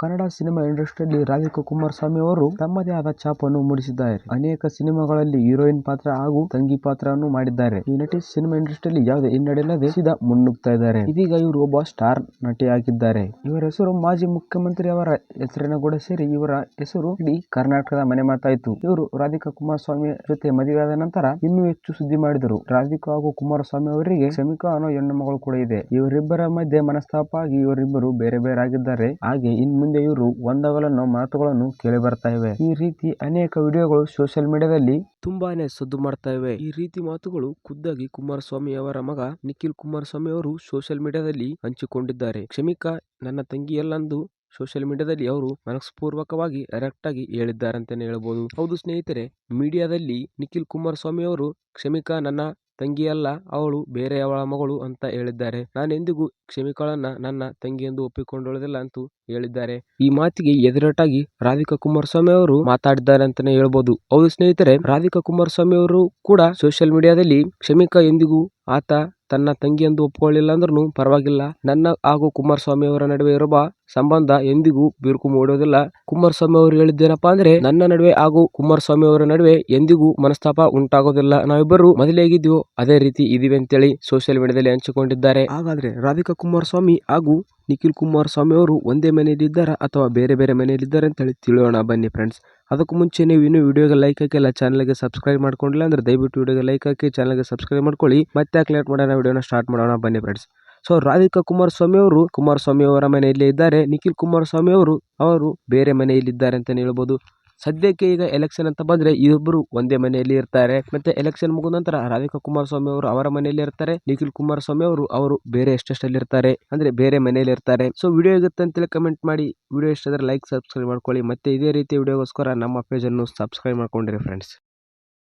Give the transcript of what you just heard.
Kannada cinema ಇಂಡಸ್ಟ್ರಿಯಲ್ಲಿ ರಾಧಿಕಾ ಕುಮಾರಸ್ವಾಮಿ ಅವರು ತಮ್ಮದೇ ಆದ ಛಾಪನ್ನು ಮೂಡಿಸಿದ್ದಾರೆ. ಅನೇಕ ಸಿನಿಮಾಗಳಲ್ಲಿ ಹೀರೋಯಿನ್ ಪಾತ್ರ ಹಾಗೂ ತಂಗಿ ಪಾತ್ರವನ್ನು ಮಾಡಿದ್ದಾರೆ. ಈ ನಟಿ ಸಿನಿಮಾ ಇಂಡಸ್ಟ್ರಿಯಲ್ಲಿ ಯಾವುದೇ ಹಿನ್ನಡೆಯಿಲ್ಲದೆ ಸೀದಾ ಮುನ್ನುಗ್ತಾ ಇದ್ದಾರೆ. ಇದೀಗ ಇವರು ಒಬ್ಬ ಸ್ಟಾರ್ ನಟಿಯಾಗಿದ್ದಾರೆ. ಇವರ ಹೆಸರು ಮಾಜಿ ಮುಖ್ಯಮಂತ್ರಿ ಅವರ ಹೆಸರಿನ ಕೂಡ ಸೇರಿ ಇವರ ಹೆಸರು ಇಡೀ ಕರ್ನಾಟಕದ ಮನೆ ಮಾತಾಯಿತು ಇವರು ರಾಧಿಕಾ ಕುಮಾರಸ್ವಾಮಿ ಜೊತೆ ಮದುವೆಯಾದ ನಂತರ ಇನ್ನೂ ಹೆಚ್ಚು ಸುದ್ದಿ ಮಾಡಿದರು. ರಾಧಿಕಾ ಹಾಗೂ ಕುಮಾರಸ್ವಾಮಿ ಅವರಿಗೆ ಶಮಿಕಾ ಅನ್ನೋ ಹೆಣ್ಣು ಮಗಳು ಕೂಡ ಇದೆ. ಇವರಿಬ್ಬರ ಮಧ್ಯೆ ಮನಸ್ತಾಪ ಆಗಿ ಇವರಿಬ್ಬರು ಬೇರೆ ಬೇರೆ ಆಗಿದ್ದಾರೆ. ಹಾಗೆ ಇನ್ ಮುಂದೆ ಇವರು ಒಂದಾಗಲನ್ನೋ ಮಾತುಗಳನ್ನು ಕೇಳಿ ಬರ್ತಾ ಇವೆ. ಈ ರೀತಿ ಅನೇಕ ವಿಡಿಯೋಗಳು ಸೋಷಿಯಲ್ ಮೀಡಿಯಾದಲ್ಲಿ ತುಂಬಾನೇ ಸದ್ದು ಮಾಡ್ತಾ ಇವೆ. ಈ ರೀತಿ ಮಾತುಗಳು ಖುದ್ದಾಗಿ ಕುಮಾರಸ್ವಾಮಿ ಅವರ ಮಗ ನಿಖಿಲ್ ಕುಮಾರಸ್ವಾಮಿ ಅವರು ಸೋಷಿಯಲ್ ಮೀಡಿಯಾದಲ್ಲಿ ಹಂಚಿಕೊಂಡಿದ್ದಾರೆ. ಕ್ಷಮಿಕಾ, ನನ್ನ ತಂಗಿಯಲ್ಲಂದು ಸೋಷಿಯಲ್ ಮೀಡಿಯಾದಲ್ಲಿ ಅವರು ಮನಸ್ಪೂರ್ವಕವಾಗಿ ಡೈರೆಕ್ಟ್ ಆಗಿ ಹೇಳಿದ್ದಾರೆ ಅಂತಾನೆ ಹೇಳ್ಬೋದು. ಹೌದು ಸ್ನೇಹಿತರೆ ಮೀಡಿಯಾದಲ್ಲಿ ನಿಖಿಲ್ ಕುಮಾರಸ್ವಾಮಿ ಅವರು, ಕ್ಷಮಿಕಾ, ನನ್ನ ತಂಗಿಯಲ್ಲ, ಅವಳು ಬೇರೆಯವಳ ಮಗಳು ಅಂತ ಹೇಳಿದ್ದಾರೆ. ನಾನೆಂದಿಗೂ ಕ್ಷಮಿಕಾಳನ್ನ ನನ್ನ ತಂಗಿ ಎಂದು ಒಪ್ಪಿಕೊಳ್ಳುವುದಿಲ್ಲ ಅಂತೂ ಹೇಳಿದ್ದಾರೆ. ಈ ಮಾತಿಗೆ ಎದುರಟಾಗಿ ರಾಧಿಕಾ ಕುಮಾರಸ್ವಾಮಿ ಅವರು ಮಾತಾಡಿದ್ದಾರೆ ಅಂತಾನೆ ಹೇಳ್ಬೋದು. ಹೌದು ಸ್ನೇಹಿತರೆ, ರಾಧಿಕಾ ಕುಮಾರಸ್ವಾಮಿ ಅವರು ಕೂಡ ಸೋಷಿಯಲ್ ಮೀಡಿಯಾದಲ್ಲಿ ಕ್ಷಮಿಕಾ ಎಂದಿಗೂ ಆತ ತನ್ನ ತಂಗಿ ಎಂದು ಒಪ್ಪಿಕೊಳ್ಳಿಲ್ಲ ಅಂದ್ರೂ ಪರವಾಗಿಲ್ಲ. ನನ್ನ ಹಾಗೂ ಕುಮಾರಸ್ವಾಮಿ ಅವರ ನಡುವೆ ಇರುವ ಸಂಬಂಧ ಎಂದಿಗೂ ಬಿರುಕು ಮೂಡುವುದಿಲ್ಲ. ಕುಮಾರಸ್ವಾಮಿ ಅವರು ಹೇಳಿದ್ದೇನಪ್ಪ ಅಂದ್ರೆ, ನನ್ನ ನಡುವೆ ಹಾಗೂ ಕುಮಾರಸ್ವಾಮಿ ಅವರ ನಡುವೆ ಎಂದಿಗೂ ಮನಸ್ತಾಪ ಉಂಟಾಗೋದಿಲ್ಲ ನಾವಿಬ್ಬರು ಆಗಿದ್ದೀವೋ ಅದೇ ರೀತಿ ಇದೀವಿ ಅಂತೇಳಿ ಸೋಷಿಯಲ್ ಮೀಡಿಯಾದಲ್ಲಿ ಹಂಚಿಕೊಂಡಿದ್ದಾರೆ. ಹಾಗಾದ್ರೆ ರಾಧಿಕಾ ಕುಮಾರಸ್ವಾಮಿ ಹಾಗೂ ನಿಖಿಲ್ ಕುಮಾರಸ್ವಾಮಿ ಅವರು ಒಂದೇ ಮನೆಯಲ್ಲಿದ್ದಾರಾ ಅಥವಾ ಬೇರೆ ಬೇರೆ ಮನೆಯಲ್ಲಿದ್ದಾರೆ ಅಂತೇಳಿ ತಿಳಿಯೋಣ ಬನ್ನಿ ಫ್ರೆಂಡ್ಸ್ ಅದಕ್ಕೂ ಮುಂಚೆ ನೀವು ಇನ್ನೂ ವಿಡಿಯೋಗೆ ಲೈಕ್ ಹಾಕಿಲ್ಲ ಚಾನಲ್ಗೆ ಸಬ್ಸ್ಕ್ರೈಬ್ ಮಾಡ್ಕೊಂಡಿಲ್ಲ ಅಂದ್ರೆ ದಯವಿಟ್ಟು ವಿಡಿಯೋಗೆ ಲೈಕ್ ಹಾಕಿ ಚಾನಲ್ಗೆ ಸಬ್ಸ್ಕ್ರೈಬ್ ಮಾಡ್ಕೊಳ್ಳಿ. ಮತ್ತೆ ಲೇಟ್ ಮಾಡೋಣ, ವಿಡಿಯೋನ ಸ್ಟಾರ್ಟ್ ಮಾಡೋಣ ಬನ್ನಿ ಫ್ರೆಂಡ್ಸ್ ಸೊ ರಾಧಿಕಾ ಕುಮಾರಸ್ವಾಮಿ ಅವರು ಕುಮಾರಸ್ವಾಮಿ ಅವರ ಮನೆಯಲ್ಲೇ ಇದ್ದಾರೆ. ನಿಖಿಲ್ ಕುಮಾರಸ್ವಾಮಿ ಅವರು ಅವರು ಬೇರೆ ಮನೆಯಲ್ಲಿದ್ದಾರೆ ಅಂತಲೇ ಹೇಳ್ಬೋದು. ಸದ್ಯಕ್ಕೆ ಈಗ ಎಲೆಕ್ಷನ್ ಅಂತ ಬಂದ್ರೆ ಇಬ್ಬರು ಒಂದೇ ಮನೆಯಲ್ಲಿ ಇರ್ತಾರೆ. ಮತ್ತೆ ಎಲೆಕ್ಷನ್ ಮುಗಿದ ನಂತರ ರಾಧಿಕಾ ಕುಮಾರಸ್ವಾಮಿ ಅವರು ಅವರ ಮನೆಯಲ್ಲಿ ಇರ್ತಾರೆ. ನಿಖಿಲ್ ಕುಮಾರಸ್ವಾಮಿ ಅವರು ಅವರು ಬೇರೆ ಎಷ್ಟೆಷ್ಟಲ್ಲಿ ಇರ್ತಾರೆ. ಅಂದ್ರೆ ಬೇರೆ ಮನೆಯಲ್ಲಿ ಇರ್ತಾರೆ. ಸೊ ವಿಡಿಯೋ ಇರುತ್ತೆ ಅಂತೇಳಿ ಕಮೆಂಟ್ ಮಾಡಿ. ವಿಡಿಯೋ ಇಷ್ಟ ಲೈಕ್ ಸಬ್ಸ್ಕ್ರೈಬ್ ಮಾಡ್ಕೊಳ್ಳಿ. ಮತ್ತೆ ಇದೇ ರೀತಿ ವಿಡಿಯೋಗೋಸ್ಕರ ನಮ್ಮ ಪೇಜ್ ಅನ್ನು ಸಬ್ಸ್ಕ್ರೈಬ್ ಮಾಡ್ಕೊಂಡಿರಿ ಫ್ರೆಂಡ್ಸ್